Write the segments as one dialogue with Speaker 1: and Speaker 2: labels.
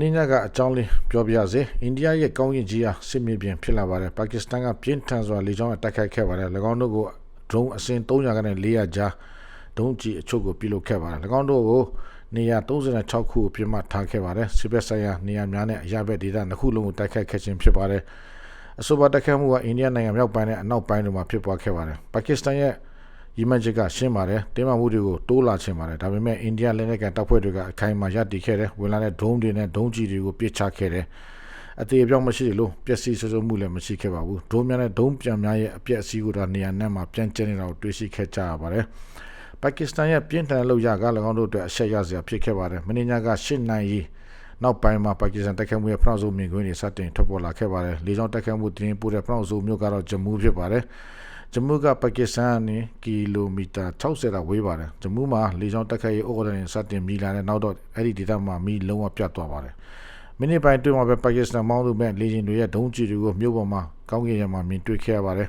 Speaker 1: နေ့ညကအကြောင်းလေးပြောပြစေအိန္ဒိယရဲ့ကောင်းကင်ကြီးအားစစ်မြေပြင်ဖြစ်လာပါတယ်ပါကစ္စတန်ကပြင်းထန်စွာလေကြောင်းအတက်ခိုက်ခဲ့ပါတယ်၎င်းတို့ကိုဒရုန်းအစင်300ကနေ400ကြားဒုံးကြီးအချို့ကိုပြုလုပ်ခဲ့ပါတယ်၎င်းတို့ကိုနေရာ36ခုပြစ်မှတ်ထားခဲ့ပါတယ်စစ်ဘက်ဆိုင်ရာနေရာများနဲ့အရာဘက်ဒေသနှစ်ခုလုံးကိုတိုက်ခိုက်ခဲ့ခြင်းဖြစ်ပါတယ်အဆိုပါတိုက်ခိုက်မှုကအိန္ဒိယနိုင်ငံမြောက်ပိုင်းနဲ့အနောက်ပိုင်းတို့မှာဖြစ်ပွားခဲ့ပါတယ်ပါကစ္စတန်ရဲ့ ရီမန်ချက်ကရှင်းပါတယ်တင်းမာမှုတွေကိုတိုးလာခြင်းပါတယ်ဒါပေမဲ့အိန္ဒိယလက်နက်ကန်တပ်ဖွဲ့တွေကအခိုင်အမာရပ်တည်ခဲ့တယ်ဝင်လာတဲ့ဒရုန်းတွေနဲ့ဒုံးကြီးတွေကိုပစ်ချခဲ့တယ်အသေးအပြောင်းမရှိလို့ပျက်စီးဆွဆုံးမှုလည်းမရှိခဲ့ပါဘူးဒုံးများနဲ့ဒုံးပြန်များရဲ့အပြက်အစည်းကိုတော့နေရာနဲ့မှာပြန်ကျနေတာကိုတွေ့ရှိခဲ့ကြရပါတယ်ပါကစ္စတန်ရဲ့ပြင်းထန်လောက်ရက၎င်းတို့အတွက်အဆက်ရစရာဖြစ်ခဲ့ပါတယ်မင်းညာက၈နိုင်ရီနောက်ပိုင်းမှာပါကစ္စတန်တိုက်ခိုက်မှုရဲ့ဖနောက်ဆုံးမြင်ကွင်းတွေစတင်ထွက်ပေါ်လာခဲ့ပါတယ်လေကြောင်းတိုက်ခိုက်မှုတင်းပို့တဲ့ဖနောက်ဆုံးမြို့ကတော့ဂျမူးဖြစ်ပါတယ် ဂျမူးကပါကစ္စတန်နဲ့ကီလိုမီတာ60လောက်ဝေးပါတယ်ဂျမူးမှာလေကြောင်းတိုက်ခိုက်ရေးဩဂဒန်စတင်မိလာတဲ့နောက်တော့အဲ့ဒီဒေသမှာမီလုံးဝပြတ်သွားပါတယ်မိနစ်ပိုင်းတွင်းမှာပဲပါကစ္စတန်မောင်းသူမဲ့လေယာဉ်တွေရဲ့ဒုံးကျည်တွေကိုမြို့ပေါ်မှာကောင်းကင်ရမှာမြင်တွေ့ခဲ့ရပါတယ်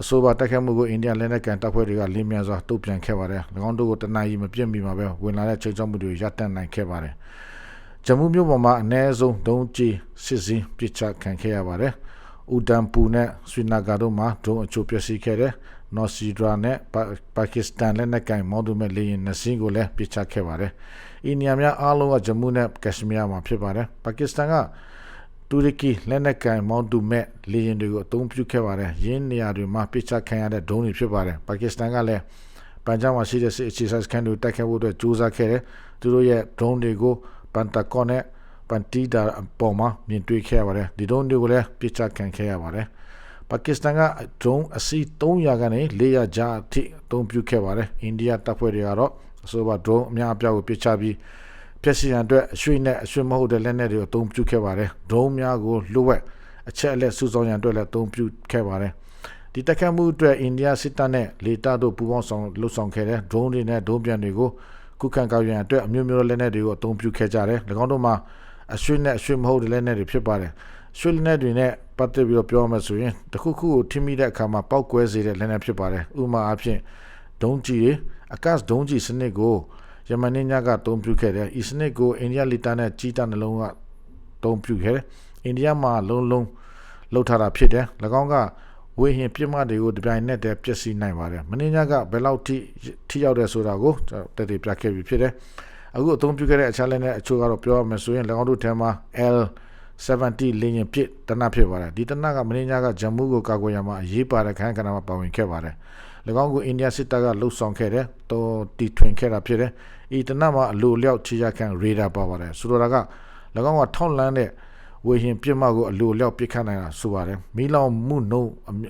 Speaker 1: အဆိုပါတိုက်ခိုက်မှုကိုအိန္ဒိယလက်နက်ကန်တပ်ဖွဲ့တွေကလင်းမြန်စွာတုံ့ပြန်ခဲ့ပါတယ်၎င်းတို့ကိုတနအီမပြတ်မီမှာပဲဝင်လာတဲ့ချိန်ချောက်မှုတွေရပ်တန့်နိုင်ခဲ့ပါတယ်ဂျမူးမြို့ပေါ်မှာအ ਨੇ ဆုံးဒုံးကျည်စစ်စင်းပစ်ချခံခဲ့ရပါတယ်။ ဥဒမ်ပူနဲ့ဆွေနာဂါတို့မှာဒုံးအချို့ပျက်စီးခဲ့တယ်။နော်စီဒရာနဲ့ပါကစ္စတန်လက်နက်ကင်မော်ဒူမဲ့လေယာဉ်နှစ်စီးကိုလည်းပစ်ချခဲ့ပါတယ်။အီနီယာများအားလုံးကဂျမူးနဲ့ကက်ရှမီးယားမှာဖြစ်ပါတယ်။ပါကစ္စတန်ကတူရကီလက်နက်ကင်မော်ဒူမဲ့လေယာဉ်တွေကိုအသုံးပြုခဲ့ပါတယ်။ရင်းနေရာတွေမှာပစ်ချခံရတဲ့ဒုံးတွေဖြစ်ပါတယ်။ပါကစ္စတန်ကလည်းပန်ဂျာမှာရှိတဲ့စစ်အခြေစိုက်စခန်းတွေတိုက်ခိုက်ဖို့အတွက်ကြိုးစားခဲ့တယ်။သူတို့ရဲ့ဒရုန်းတွေကိုပန်တာကော့နဲ့ ပန်တီဒါအပေါ်မှာမြင်တွေ့ခဲ့ရပါတယ်ဒီဒုံးတွေကိုလည်းပြစ်ချခံခဲ့ရပါတယ်ပါကစ္စတန်ကဒရုန်းအစီ300ကနေ400ကြားအထိအသုံးပြုခဲ့ပါတယ်အိန္ဒိယတပ်ဖွဲ့တွေကတော့အဆိုပါဒရုန်းအများအပြားကိုပစ်ချပြီးဖျက်ဆီးရန်အတွက်အရွှေနဲ့အရွှေမဟုတ်တဲ့လက်နက်တွေအသုံးပြုခဲ့ပါတယ်ဒရုန်းများကိုလွှတ်အချက်အလက်စုဆောင်းရန်အတွက်လည်းအသုံးပြုခဲ့ပါတယ်ဒီတက်ခတ်မှုအတွက်အိန္ဒိယစစ်တပ်နဲ့လေတပ်တို့ပူးပေါင်းဆောင်လှုပ်ဆောင်ခဲ့တဲ့ဒရုန်းတွေနဲ့ဒုံးပြန်တွေကိုခုခံကောက်ရန်အတွက်အမျိုးမျိုးလက်နက်တွေကိုအသုံးပြုခဲ့ကြတယ်၎င်းတို့မှာ အရွှေနဲ့အရွှေမဟုတ်တဲ့လက်နက်တွေဖြစ်ပါတယ်ရွှေလက်နက်တွေနဲ့ပတ်သက်ပြီးတော့ပြောမယ်ဆိုရင်တခုခုကိုထိမိတဲ့အခါမှာပောက်ကွဲစေတဲ့လက်နက်ဖြစ်ပါတယ်ဥပမာအဖြစ်ဒုံးကြီးတွေအကတ်ဒုံးကြီးစနစ်ကိုယမန်ညကတုံးပြခဲ့တယ်ဤစနစ်ကိုအိန္ဒိယလီတာနဲ့ကြီးတာနှလုံးကတုံးပြခဲ့တယ်အိန္ဒိယမှာလုံးလုံးလှုပ်ထားတာဖြစ်တယ်၎င်းကဝေဟင်ပြစ်မှတ်တွေကိုတပြိုင်နက်တည်းပျက်စီးနိုင်ပါတယ်မင်းညကဘယ်လောက်ထိထိရောက်တယ်ဆိုတာကိုတည်တည်ပြခဲ့ပြီးဖြစ်တယ် အခုအသုံးပြုခဲ့တဲ့အခြားလက်နဲ့အချို့ကတော့ပြောရမယ်ဆိုရင်၎င်းတို့ထဲမှာ L 70လင်းရင်ပြစ်တနတ်ဖြစ်ပါတယ်ဒီတနတ်ကမင်းညာကဂျမူးကိုကာကွယ်ရမှာအရေးပါတဲ့ခန်းကဏ္ဍမှာပါဝင်ခဲ့ပါတယ်၎င်းကိုအိန္ဒိယစစ်တပ်ကလှုပ်ဆောင်ခဲ့တယ်တော်တီထွင်ခဲ့တာဖြစ်တယ်ဤတနတ်မှာအလိုလျောက်ခြေရခံရေဒါပါပါတယ်ဆိုလိုတာက၎င်းကထောက်လန်းတဲ့ဝေဟင်ပြစ်မှတ်ကိုအလိုလျောက်ပစ်ခတ်နိုင်တာဆိုပါတယ်မီလောင်မှုနှုံ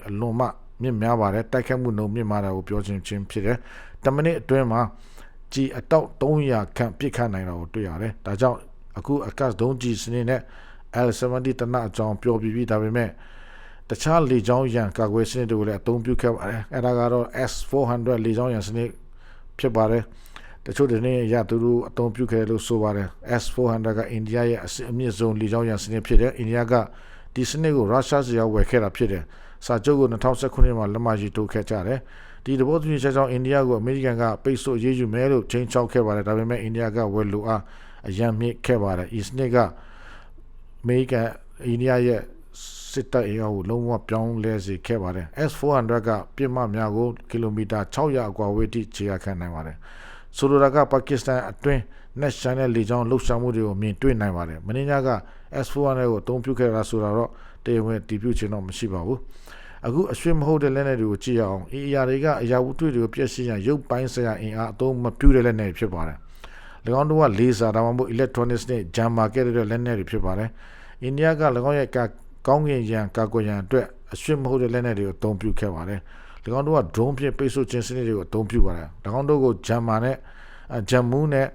Speaker 1: အလွန်မှမြင့်များပါတယ်တိုက်ခတ်မှုနှုံမြင့်မာတာကိုပြောချင်းချင်းဖြစ်တယ်တမိနစ်အတွင်းမှာ ကြည်အတောက်300ခန့်ပြစ်ခတ်နိုင်တာကိုတွေ့ရတယ်ဒါကြောင့်အခုအကတ်ဒုံးကြည်စနစ်နဲ့ L70 တနအကြောင်းပြောပြီးပြီဒါပေမဲ့တခြားလေကြောင်းရန်ကာကွယ်စနစ်တွေကိုလည်းအသုံးပြုခဲ့ပါတယ်အဲဒါကတော့ S400 လေကြောင်းရန်စနစ်ဖြစ်ပါတယ်တချို့ဒီနေ့ရသူတို့အသုံးပြုခဲ့လို့ဆိုပါတယ် S400 ကအိန္ဒိယရဲ့အမြင့်ဆုံးလေကြောင်းရန်စနစ်ဖြစ်တယ်အိန္ဒိယကဒီစနစ်ကိုရုရှားစီရောက်ဝယ်ခဲ့တာဖြစ်တယ်စာချုပ်ကို2019မှာလက်မှတ်ရေးထိုးခဲ့ကြတယ် ဒီသဘောတူညီချက်ကြောင့်အိန္ဒိယကိုအမေရိကန်ကပိတ်ဆို့အရေးယူမယ်လို့ချိန်ချောက်ခဲ့ပါတယ်ဒါပေမဲ့အိန္ဒိယကဝယ်လိုအားအယံမြင့်ခဲ့ပါတယ်ဤစနစ်ကအမေရိကန်အိန္ဒိယရဲ့စစ်တပ်အင်အားကိုလုံးဝပြောင်းလဲစေခဲ့ပါတယ် S400 ကပြစ်မှတ်များကိုကီလိုမီတာ600အကွာဝေးထိခြေရခံနိုင်ပါတယ်ဆိုလိုတာကပါကစ္စတန်အတွင်း net channel လေကြောင်းလှုပ်ရှားမှုတွေကိုမြင်တွေ့နိုင်ပါတယ်မင်းညာက S400 ကိုအသုံးပြုခဲ့တာဆိုတာတော့တရားဝင်တည်ပြုခြင်းတော့မရှိပါဘူး အခုအရွှေမဟုတ်တဲ့လက်နက်တွေကိုကြည့်ရအောင်အရာတွေကအရာဝတ္ထုတွေကိုပြည့်စည်ရန်ရုပ်ပိုင်းဆိုင်ရာအင်အားအသုံးမပြုတဲ့လက်နက်ဖြစ်ပါတယ်၎င်းတို့ကလေဆာဒါမှမဟုတ် electronics နဲ့ jam market တဲ့လက်နက်တွေဖြစ်ပါတယ်အိန္ဒိယက၎င်းရဲ့ကောင်းကင်ရန်ကာကွယ်ရန်အတွက်အရွှေမဟုတ်တဲ့လက်နက်တွေကိုအသုံးပြုခဲ့ပါတယ်၎င်းတို့က drone ဖြင့်ပိတ်ဆို့ခြင်းစနစ်တွေကိုအသုံးပြုပါတယ်၎င်းတို့ကို jam နဲ့ jammu နဲ့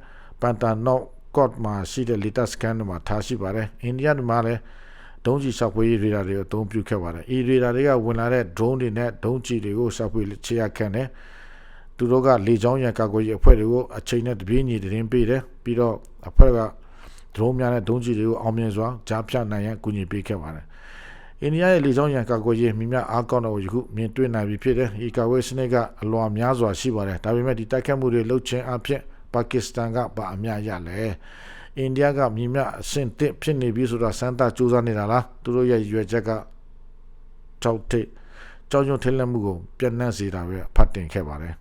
Speaker 1: pantanoc cot မှာရှိတဲ့ latest scan တွေမှာထားရှိပါတယ်အိန္ဒိယမှာလည်း ဒုံးကျည်ရှောက်ဖွေးရေဒါတွေကိုအသုံးပြုခဲ့ပါတယ်။ဤရေဒါတွေကဝင်လာတဲ့ drone တွေနဲ့ဒုံးကျည်တွေကိုရှောက်ဖွေးချရခံတယ်။သူတို့ကလေကြောင်းရန်ကာကွယ်ရေးအဖွဲ့တွေကိုအချိန်နဲ့တပြေးညီတင်းပေးတယ်။ပြီးတော့အဖွဲ့က drone များနဲ့ဒုံးကျည်တွေကိုအောင်မြင်စွာကြားဖြတ်နိုင်ရန်ကူညီပေးခဲ့ပါတယ်။အိန္ဒိယရဲ့လေကြောင်းရန်ကာကွယ်ရေးမိများအားကောင်းတော့ယခုမြင်တွေ့နိုင်ပြီဖြစ်တယ်။ဤကာကွယ်စနစ်ကအလွန်များစွာရှိပါတယ်။ဒါပေမဲ့ဒီတိုက်ခတ်မှုတွေလှုပ်ခြင်းအဖြစ်ပါကစ္စတန်ကပါအများရလဲ။ အိန္ဒိယကမြင်မြအဆင့်တစ်ဖြစ်နေပြီဆိုတာစမ်းသပ်စူးစမ်းနေတာလားသူတို့ရဲ့ရွယ်ချက်ကတောက်ထိတ်ကြောင်းကျုံထိတ်လက်မှုကိုပြန့်နှံ့စေတာပဲဖတ်တင်ခဲ့ပါတယ်